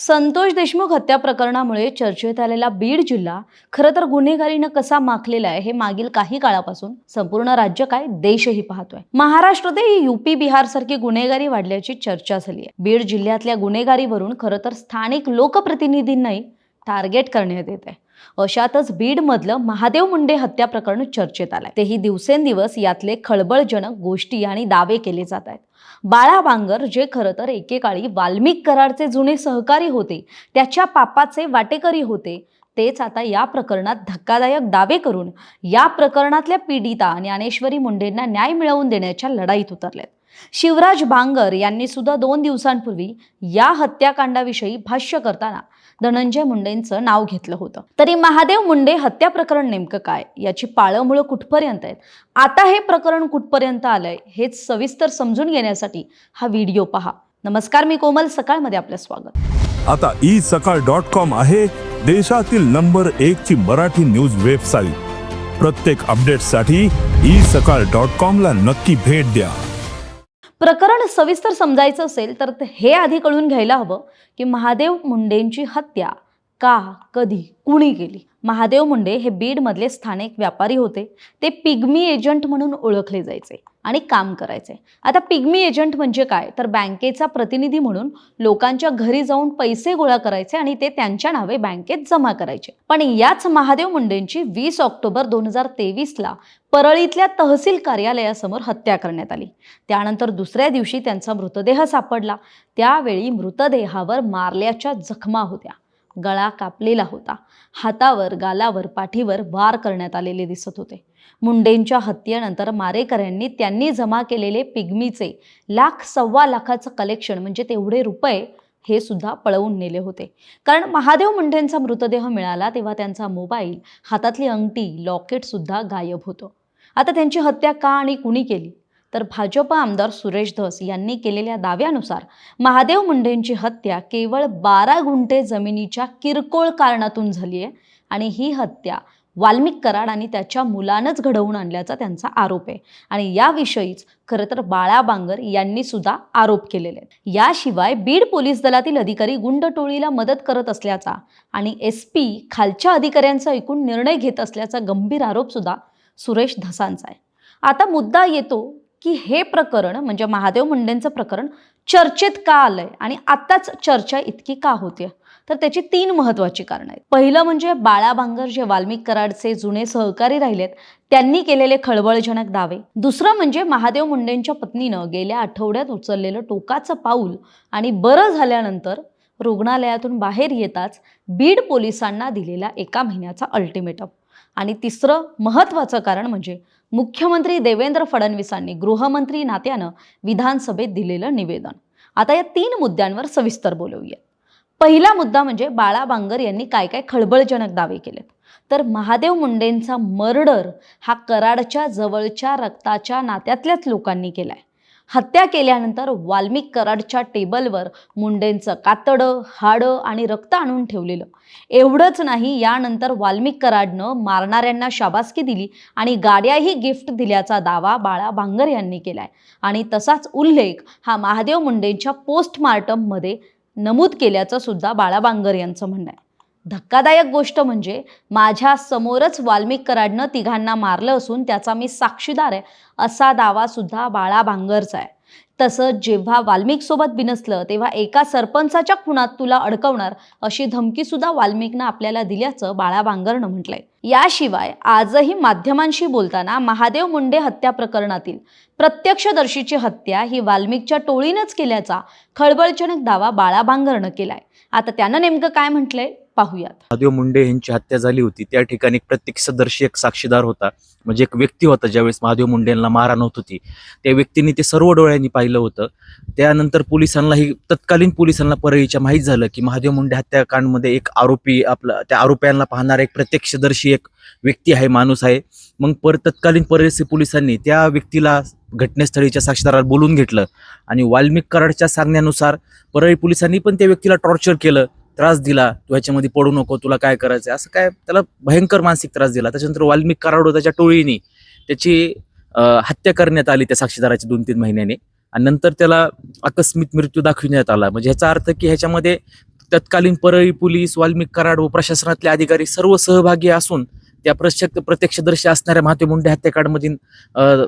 संतोष देशमुख हत्या प्रकरणामुळे चर्चेत आलेला बीड जिल्हा खरं तर गुन्हेगारीनं कसा माखलेला आहे हे मागील काही काळापासून संपूर्ण राज्य काय देशही पाहतोय. महाराष्ट्रातही युपी बिहार सारखी गुन्हेगारी वाढल्याची चर्चा झाली आहे. बीड जिल्ह्यातल्या गुन्हेगारीवरून खरं तर स्थानिक लोकप्रतिनिधींनाही टार्गेट करण्यात येत आहे. अशातच बीडमधलं महादेव मुंडे हत्या प्रकरण चर्चेत आलंय. तेही दिवसेंदिवस यातले खळबळजनक गोष्टी आणि दावे केले जात आहेत. बाळा बांगर जे खरं तर एकेकाळी वाल्मिक कराडचे जुने सहकारी होते त्याच्या पापाचे वाटेकरी होते तेच आता या प्रकरणात धक्कादायक दावे करून या प्रकरणातल्या पीडिता ज्ञानेश्वरी मुंडेंना न्याय मिळवून देण्याच्या लढाईत उतरलेत. शिवराज बांगर यांनी सुद्धा दोन दिवसांपूर्वी या हत्याकांडाविषयी भाष्य करताना धनंजय मुंडेंचं नाव घेतलं होतं. तरी महादेव मुंडे हत्या प्रकरण नेमकं काय? याची पाळंमुळं कुठपर्यंत आहेत? आता हे प्रकरण कुठपर्यंत आलंय? हेच सविस्तर समजून घेण्यासाठी हा व्हिडिओ पहा. नमस्कार मी कोमल. सकाळमध्ये आपलं स्वागत. आता ई सकाळ डॉट कॉम आहे देशातील नंबर एक ची मराठी न्यूज वेबसाईट. प्रत्येक अपडेटसाठी ई सकाळ डॉट कॉम ला नक्की भेट द्या. प्रकरण सविस्तर समजायचं असेल तर हे आधी कळून घ्यायला हवं की महादेव मुंडेंची हत्या का कधी कुणी केली? महादेव मुंडे हे बीडमधले स्थानिक व्यापारी होते. ते पिग्मी एजंट म्हणून ओळखले जायचे. आणि काम करायचे आता पिग्मी एजंट म्हणजे काय? तर बँकेचा प्रतिनिधी म्हणून लोकांच्या घरी जाऊन पैसे गोळा करायचे आणि ते त्यांच्या नावे बँकेत जमा करायचे. पण याच महादेव मुंडेंची वीस ऑक्टोबर दोन हजार तेवीसला परळीतल्या तहसील कार्यालयासमोर हत्या करण्यात आली. त्यानंतर दुसऱ्या दिवशी त्यांचा मृतदेह सापडला. त्यावेळी मृतदेहावर मारल्याच्या जखमा होत्या. गळा कापलेला होता. हातावर गालावर पाठीवर वार करण्यात आलेले दिसत होते. मुंडेंच्या हत्येनंतर मारेकऱ्यांनी त्यांनी जमा केलेले पिग्मीचे लाख सव्वा लाखाचं कलेक्शन म्हणजे तेवढे रुपये हे सुद्धा पळवून नेले होते. कारण महादेव मुंडेंचा मृतदेह मिळाला तेव्हा त्यांचा मोबाईल हातातली अंगठी लॉकेट सुद्धा गायब होतं. आता त्यांची हत्या का आणि कुणी केली? तर भाजप आमदार सुरेश धस यांनी केलेल्या दाव्यानुसार महादेव मुंडेंची हत्या केवळ बारा गुंठे जमिनीच्या किरकोळ कारणातून झाली आहे आणि ही हत्या वाल्मिक कराड आणि त्याच्या मुलानंच घडवून आणल्याचा त्यांचा आरोप आहे. आणि याविषयीच खरं तर बाळा बांगर यांनी सुद्धा आरोप केलेले आहेत. याशिवाय बीड पोलीस दलातील अधिकारी गुंड टोळीला मदत करत असल्याचा आणि एस पी खालच्या अधिकाऱ्यांचा ऐकून निर्णय घेत असल्याचा गंभीर आरोप सुद्धा सुरेश धसांचा आहे. आता मुद्दा येतो की हे प्रकरण म्हणजे महादेव मुंडेंचं प्रकरण चर्चेत का आलंय? आणि आताच चर्चा इतकी का होते तर त्याची तीन महत्वाची कारणं आहेत. पहिलं म्हणजे बाळा भांगर जे वाल्मिक कराडचे जुने सहकारी राहिलेत त्यांनी केलेले खळबळजनक दावे. दुसरं म्हणजे महादेव मुंडेंच्या पत्नीनं गेल्या आठवड्यात उचललेलं टोकाचं पाऊल आणि बरं झाल्यानंतर रुग्णालयातून बाहेर येताच बीड पोलिसांना दिलेला एका महिन्याचा अल्टिमेटम. आणि तिसरं महत्त्वाचं कारण म्हणजे मुख्यमंत्री देवेंद्र फडणवीसांनी गृहमंत्री नात्यानं विधानसभेत दिलेलं निवेदन. आता या तीन मुद्द्यांवर सविस्तर बोलवूया पहिला मुद्दा म्हणजे बाळा बांगर यांनी काय काय खळबळजनक दावे केले तर महादेव मुंडेंचा मर्डर हा कराडच्या जवळच्या रक्ताच्या नात्यातल्याच लोकांनी केलाय. हत्या केल्यानंतर वाल्मिक कराडच्या टेबलवर मुंडेंचं कातडं हाडं आणि रक्त आणून ठेवलेलं. एवढंच नाही यानंतर वाल्मिक कराडनं मारणाऱ्यांना शाबासकी दिली आणि गाड्याही गिफ्ट दिल्याचा दावा बाळा बांगर यांनी केलाय. आणि तसाच उल्लेख हा महादेव मुंडेंच्या पोस्टमार्टममध्ये नमूद केल्याचं सुद्धा बाळा बांगर यांचं म्हणणं आहे. धक्कादायक गोष्ट म्हणजे माझ्या समोरच वाल्मिक कराडनं तिघांना मारलं असून त्याचा मी साक्षीदार आहे असा दावा सुद्धा बाळा भांगरचा आहे. तसंच जेव्हा वाल्मिक सोबत बिनसलं तेव्हा एका सरपंचाच्या खुणात तुला अडकवणार अशी धमकी सुद्धा वाल्मिकनं आपल्याला दिल्याचं बाळा बांगरनं म्हटलंय. याशिवाय आजही माध्यमांशी बोलताना महादेव मुंडे हत्या प्रकरणातील प्रत्यक्षदर्शीची हत्या ही वाल्मिकच्या टोळीनंच केल्याचा खळबळजनक दावा बाळा बांगरनं केलाय. आता त्यानं नेमकं काय म्हटलंय? पाहूयात. महादेव मुंडे यांची हत्या झाली होती. त्या ठिकाणी प्रत्यक्षदर्शी एक साक्षीदार होता. म्हणजे एक व्यक्ती होता ज्यावेळेस महादेव मुंडे यांना मारहाण होत होती. त्या व्यक्तीने ते सर्व डोळ्यांनी पाहिलं होतं. त्यानंतर पोलिसांनाही तत्कालीन पोलिसांना परळीच्या माहीत झालं की महादेव मुंडे हत्याकांडमध्ये एक आरोपी आपला त्या आरोप्यांना पाहणारा एक प्रत्यक्षदर्शी एक व्यक्ती आहे माणूस आहे. मग पर तत्कालीन परळी पोलिसांनी त्या व्यक्तीला घटनास्थळीच्या साक्षीदाराला बोलून घेतलं. आणि वाल्मिक कराडच्या सांगण्यानुसार परळी पोलिसांनी पण त्या व्यक्तीला टॉर्चर केलं. त्रास दिला तू ह्याच्यामध्ये पडू नको तुला काय करायचं असं काय त्याला भयंकर मानसिक त्रास दिला. त्याच्यानंतर वाल्मिक कराडो त्याच्या टोळीने त्याची हत्या करण्यात आली त्या साक्षीदाराची दोन तीन महिन्याने. आणि नंतर त्याला आकस्मिक मृत्यू दाखविण्यात आला. म्हणजे ह्याचा अर्थ की ह्याच्यामध्ये तत्कालीन परळी पोलीस वाल्मिक कराड व प्रशासनातले अधिकारी सर्व सहभागी असून त्या प्रत्यक्ष प्रत्यक्षदर्शी असणाऱ्या महात्मा मुंडे हत्याकांडमधील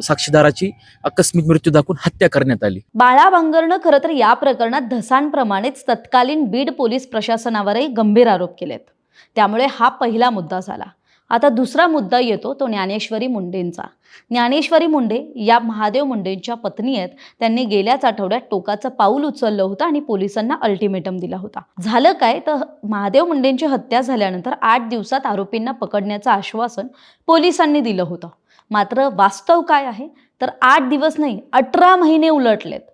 साक्षीदाराची आकस्मिक मृत्यू दाखवून हत्या करण्यात आली. बाळा बांगरनं खरं तर या प्रकरणात धसांप्रमाणेच तत्कालीन बीड पोलीस प्रशासनावरही गंभीर आरोप केलेत. त्यामुळे हा पहिला मुद्दा झाला. आता दुसरा मुद्दा येतो तो ज्ञानेश्वरी मुंडेंचा. ज्ञानेश्वरी मुंडे या महादेव मुंडेंच्या पत्नी आहेत. त्यांनी गेल्याच आठवड्यात टोकाचं पाऊल उचललं होतं आणि पोलिसांना अल्टिमेटम दिला होता. झालं काय? तर महादेव मुंडेंची हत्या झाल्यानंतर आठ दिवसात आरोपींना पकडण्याचं आश्वासन पोलिसांनी दिलं होतं. मात्र वास्तव काय आहे? तर आठ दिवस नाही अठरा महिने उलटलेत.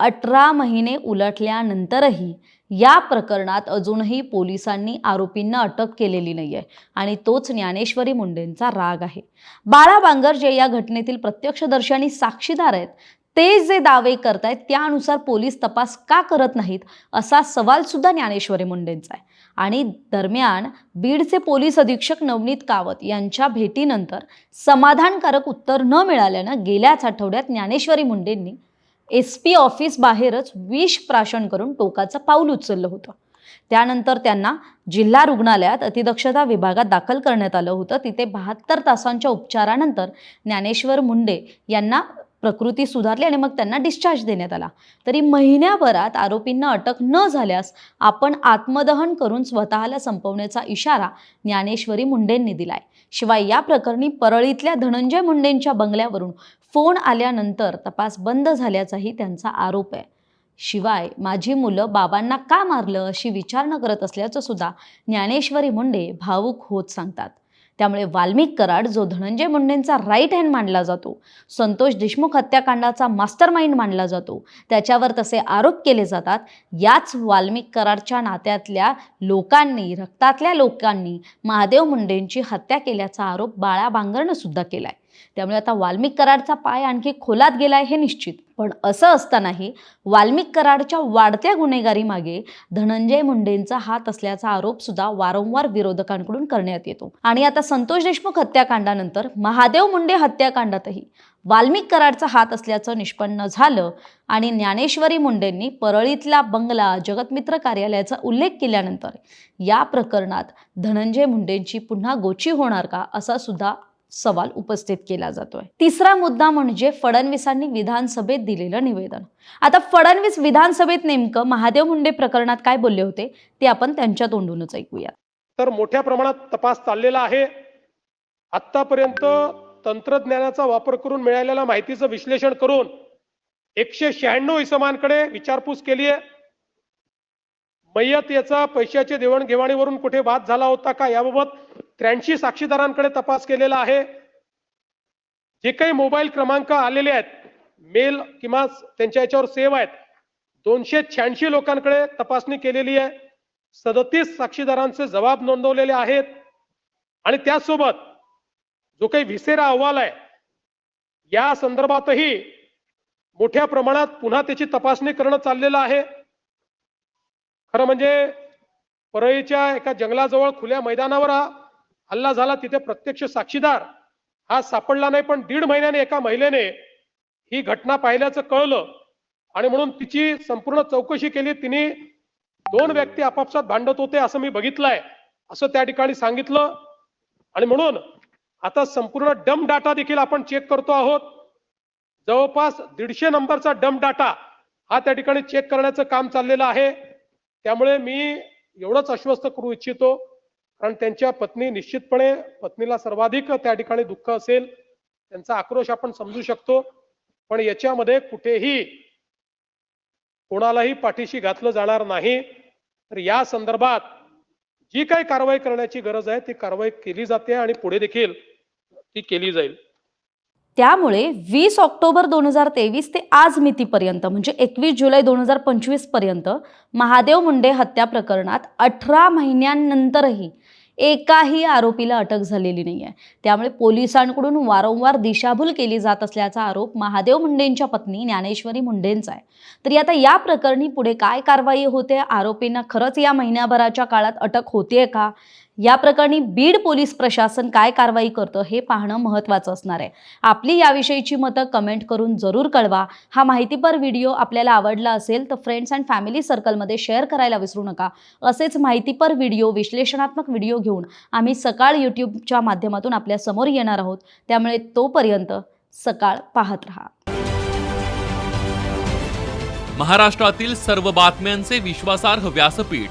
अठरा महिने उलटल्यानंतरही या प्रकरणात अजूनही पोलिसांनी आरोपींना अटक केलेली नाही आहे आणि तोच ज्ञानेश्वरी मुंडेंचा राग आहे. बाळा बांगर जे या घटनेतील प्रत्यक्षदर्शी आणि साक्षीदार आहेत ते जे दावे करतायत त्यानुसार पोलीस तपास का करत नाहीत असा सवाल सुद्धा ज्ञानेश्वरी मुंडेंचा आहे. आणि दरम्यान बीडचे पोलीस अधीक्षक नवनीत कावत यांच्या भेटीनंतर समाधानकारक उत्तर न मिळाल्यानं गेल्याच आठवड्यात ज्ञानेश्वरी मुंडेंनी एस पी ऑफिस बाहेरच विष प्राशन करून टोकाचं पाऊल उचललं होतं. त्यानंतर त्यांना जिल्हा रुग्णालयात अतिदक्षता विभागात दाखल करण्यात आलं होतं. तिथे बहात्तर तासांच्या उपचारानंतर ज्ञानेश्वर मुंडे यांना प्रकृती सुधारली आणि मग त्यांना डिस्चार्ज देण्यात आला. तरी महिन्याभरात आरोपींना अटक न झाल्यास आपण आत्मदहन करून स्वतःला संपवण्याचा इशारा ज्ञानेश्वरी मुंडेंनी दिलाय. शिवाय या प्रकरणी परळीतल्या धनंजय मुंडेंच्या बंगल्यावरून फोन आल्यानंतर तपास बंद झाल्याचाही त्यांचा आरोप आहे. शिवाय माझी मुलं बाबांना का मारलं अशी विचारणा करत असल्याचं सुद्धा ज्ञानेश्वरी मुंडे भावूक होत सांगतात. त्यामुळे वाल्मिक कराड जो धनंजय मुंडेंचा राईट हँड मानला जातो संतोष देशमुख हत्याकांडाचा मास्टर माइंड मानला जातो त्याच्यावर तसे आरोप केले जातात. याच वाल्मिक कराडच्या नात्यातल्या लोकांनी रक्तातल्या लोकांनी महादेव मुंडेंची हत्या केल्याचा आरोप बाळा बांगरनं सुद्धा केलाय. त्यामुळे आता वाल्मिक कराडचा पाय आणखी खोलात गेलाय हे निश्चित. पण असं असतानाही वाल्मिक कराडच्या वाढत्या गुन्हेगारीमागे धनंजय मुंडेंचा हात असल्याचा आरोप सुद्धा वारंवार विरोधकांकडून करण्यात येतो. आणि आता संतोष देशमुख हत्याकांडानंतर महादेव मुंडे हत्याकांडातही वाल्मिक कराडचा हात असल्याचं निष्पन्न झालं आणि ज्ञानेश्वरी मुंडेंनी परळीतला बंगला जगतमित्र कार्यालयाचा उल्लेख केल्यानंतर या प्रकरणात धनंजय मुंडेंची पुन्हा गोची होणार का असा सुद्धा सवाल उपस्थित केला जातोय. तिसरा मुद्दा म्हणजे फडणवीसांनी विधानसभेत दिलेलं निवेदन. आता फडणवीस विधानसभेत नेमकं महादेव मुंडे प्रकरणात काय बोलले होते ते आपण त्यांच्या तोंडूनच ऐकूया तर मोठ्या प्रमाणात तपास चाललेला आहे. आतापर्यंत तंत्रज्ञानाचा वापर करून मिळालेल्या माहितीचं विश्लेषण करून एकशे शहाण्णव इसमांकडे विचारपूस केली आहे. मय्यत याचा पैशाच्या देवाणघेवाणीवरून कुठे वाद झाला होता का याबाबत त्र्याऐंशी साक्षीदारांकडे तपास केलेला आहे. जे काही मोबाईल क्रमांक आलेले आहेत मेल किंवा त्यांच्या याच्यावर सेव्ह आहेत दोनशे शहाऐंशी लोकांकडे तपासणी केलेली आहे. सदतीस साक्षीदारांचे जबाब नोंदवलेले आहेत. आणि त्यासोबत जो काही विसेरा अहवाल आहे या संदर्भातही मोठ्या प्रमाणात पुन्हा त्याची तपासणी करणं चाललेलं आहे. खरं म्हणजे परळीच्या एका जंगलाजवळ खुल्या मैदानावर हा हल्ला झाला तिथे प्रत्यक्ष साक्षीदार. हा सापडला नाही पण दीड महिन्याने एका महिलेने ही घटना पाहिल्याचं कळलं. आणि म्हणून तिची संपूर्ण चौकशी केली. तिने दोन व्यक्ती आपापसात भांडत होते असं मी बघितलंय असं त्या ठिकाणी सांगितलं. आणि म्हणून आता संपूर्ण डम डाटा देखील आपण चेक करतो आहोत. जवळपास दीडशे नंबरचा डम डाटा हा त्या ठिकाणी चेक करण्याचं काम चाललेलं आहे. त्यामुळे मी एवढंच आश्वस्त करू इच्छितो. कारण त्यांच्या पत्नी निश्चितपणे पत्नीला सर्वाधिक त्या ठिकाणी दुःख असेल त्यांचा आक्रोश आपण समजू शकतो. पण याच्यामध्ये कुठेही कोणालाही पाठीशी घातलं जाणार नाही. तर या संदर्भात जी काही कारवाई करण्याची गरज आहे ती कारवाई केली जाते आणि पुढे देखील ती केली जाईल. त्यामुळे वीस ऑक्टोबर दोन हजार तेवीस ते आज मितीपर्यंत म्हणजे एकवीस जुलै दोन हजार पंचवीसपर्यंत महादेव मुंडे हत्या प्रकरणात अठरा महिन्यांनंतरही एकाही आरोपीला अटक झालेली नाही आहे त्यामुळे पोलिसांकडून वारंवार दिशाभूल केली जात असल्याचा आरोप महादेव मुंडेंच्या पत्नी ज्ञानेश्वरी मुंडेंचा आहे. तरी आता या प्रकरणी पुढे काय कारवाई होते? आरोपींना खरंच या महिन्याभराच्या काळात अटक होतीये का? या प्रकरणी बीड पोलीस प्रशासन काय कारवाई करतं हे पाहणं महत्त्वाचं असणार आहे. आपली याविषयीची मतं कमेंट करून जरूर कळवा. हा माहितीपर व्हिडिओ आपल्याला आवडला असेल तर फ्रेंड्स अँड फॅमिली सर्कलमध्ये शेअर करायला विसरू नका. असेच माहितीपर व्हिडिओ विश्लेषणात्मक व्हिडिओ घेऊन आम्ही सकाळ यूट्यूबच्या माध्यमातून आपल्यासमोर येणार आहोत. त्यामुळे तोपर्यंत सकाळ पाहत राहा. महाराष्ट्रातील सर्व बातम्यांचे विश्वासार्ह व्यासपीठ